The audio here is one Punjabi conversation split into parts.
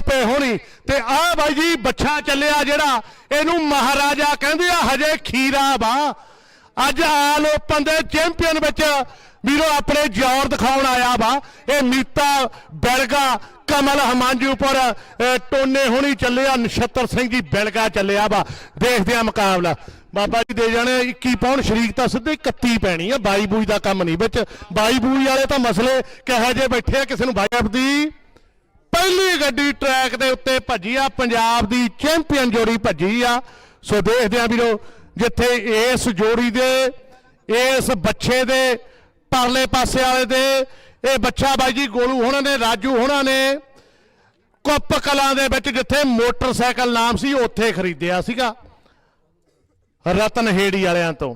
ਪਏ ਹੋਣੀ। ਤੇ ਆਹ ਬਾਈ ਜੀ ਬੱਛਾ ਚੱਲਿਆ ਜਿਹੜਾ ਇਹਨੂੰ ਮਹਾਰਾਜਾ ਕਹਿੰਦੇ ਆ ਹਜੇ ਖੀਰਾ ਵਾ। ਅੱਜ ਆਲ ਓਪਨ ਦੇ ਚੈਂਪੀਅਨ ਵਿੱਚ ਵੀਰੋ ਆਪਣੇ ਜ਼ੋਰ ਦਿਖਾਉਣ ਆਇਆ ਵਾ। ਇਹ ਮੀਤਾ ਬੈਲਗਾ ਕਮਲ ਹਮਾਂਜੂਪੁਰ ਅਹ, ਟੋਨੇ ਹੋਣੀ ਚੱਲਿਆ ਨਛੱਤਰ ਸਿੰਘ ਜੀ ਬੈਲਗਾ ਚੱਲਿਆ ਵਾ। ਦੇਖਦੇ ਆ ਮੁਕਾਬਲਾ। ਬਾਬਾ ਜੀ ਦੇ ਜਾਣੇ 21 ਪਾਉਣ ਸ਼ਰੀਕ ਤਾਂ ਸਿੱਧੇ 31 ਪੈਣੀ ਆ। ਬਾਈ ਬੂਜ ਦਾ ਕੰਮ ਨਹੀਂ ਵਿੱਚ। ਬਾਈ ਬੂਜ ਵਾਲੇ ਤਾਂ ਮਸਲੇ ਕਹੇ ਜੇ ਬੈਠੇ ਆ ਕਿਸੇ ਨੂੰ ਬਾਈ ਦੀ? ਪਹਿਲੀ ਗੱਡੀ ਟਰੈਕ ਦੇ ਉੱਤੇ ਭੱਜੀ ਆ, ਪੰਜਾਬ ਦੀ ਚੈਂਪੀਅਨ ਜੋੜੀ ਭੱਜੀ ਆ। ਸੋ ਦੇਖਦੇ ਆ ਵੀਰੋ, ਜਿੱਥੇ ਇਸ ਜੋੜੀ ਦੇ, ਇਸ ਬੱਚੇ ਦੇ ਪਰਲੇ ਪਾਸੇ ਵਾਲੇ ਦੇ, ਇਹ ਬੱਚਾ ਬਾਈ ਜੀ ਗੋਲੂ ਹੋਣਾ ਨੇ, ਰਾਜੂ ਹੋਣਾ ਨੇ, ਕੁੱਪ ਕਲਾਂ ਦੇ ਵਿੱਚ ਜਿੱਥੇ ਮੋਟਰਸਾਈਕਲ ਨਾਮ ਸੀ, ਉੱਥੇ ਖਰੀਦਿਆ ਸੀਗਾ, ਰਤਨ ਹੇੜੀ ਵਾਲਿਆਂ ਤੋਂ।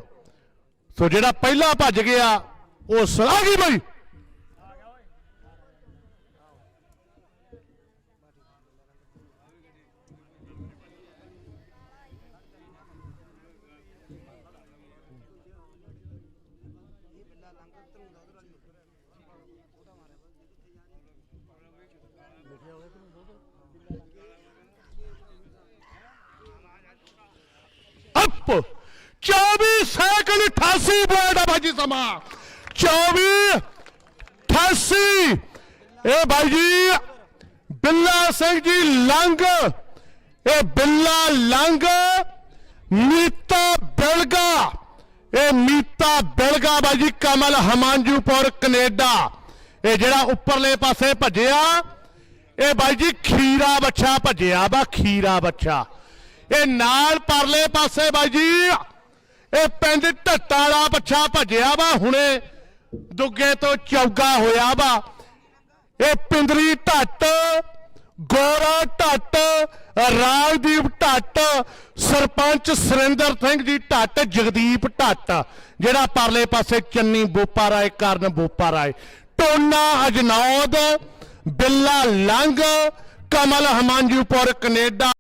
ਸੋ ਜਿਹੜਾ ਪਹਿਲਾ ਭੱਜ ਗਿਆ, ਉਹ ਸਲਾਹ ਗਈ ਬਾਈ? ਅਪ! 24 ਸਾਈਕਲ 88 ਪੁਆਇੰਟ ਆ ਬਾਜੀ ਸਮਾਂ। 24 88 ਇਹ ਭਾਈ ਜੀ ਬਿੱਲਾ ਸਿੰਘ ਜੀ ਲੰਗ ਇਹ ਬਿੱਲਾ ਲੰਗ ਮੀਤਾ ਬਿਲਗਾ। ਇਹ ਮੀਤਾ ਬਿਲਗਾ ਬਾਈ ਕਮਲ ਹਮਾਂਜੂਪੁਰ ਕੈਨੇਡਾ। ਇਹ ਜਿਹੜਾ ਉੱਪਰਲੇ ਪਾਸੇ ਭੱਜਿਆ, ਇਹ ਬਾਈ ਜੀ ਖੀਰਾ ਬੱਚਾ ਭੱਜਿਆ ਵਾ ਖੀਰਾ ਬੱਚਾ ਇਹ ਨਾਲ ਪਰਲੇ ਪਾਸੇ ਬਾਈ ਜੀ, ਇਹ ਪਿੰਡ ਢੱਟਾ ਵਾਲਾ ਬੱਚਾ ਭੱਜਿਆ ਵਾ, ਹੁਣੇ ਦੁੱਗੇ ਤੋਂ ਚੌਗਾ ਹੋਇਆ ਵਾ। ਇਹ ਪਿੰਦਰੀ ਢੱਟ, ਗੋਰਾ ਢੱਟ, ਰਾਜਦੀਪ ਢੱਟ ਸਰਪੰਚ ਸੁਰਿੰਦਰ ਸਿੰਘ ਜੀ ਢੱਟ, ਜਗਦੀਪ ਢੱਟ, ਜਿਹੜਾ ਪਰਲੇ ਪਾਸੇ ਚੰਨੀ ਬੋਪਾ ਰਾਏ, ਕਰਨ ਬੋਪਾ ਰਾਏ। ਟੋਨਾ, ਅਜਨੌਦ, ਬਿੱਲਾ ਲੰਗ, ਕਮਲ ਹਮਾਂਜੂਪੁਰ, ਕੈਨੇਡਾ।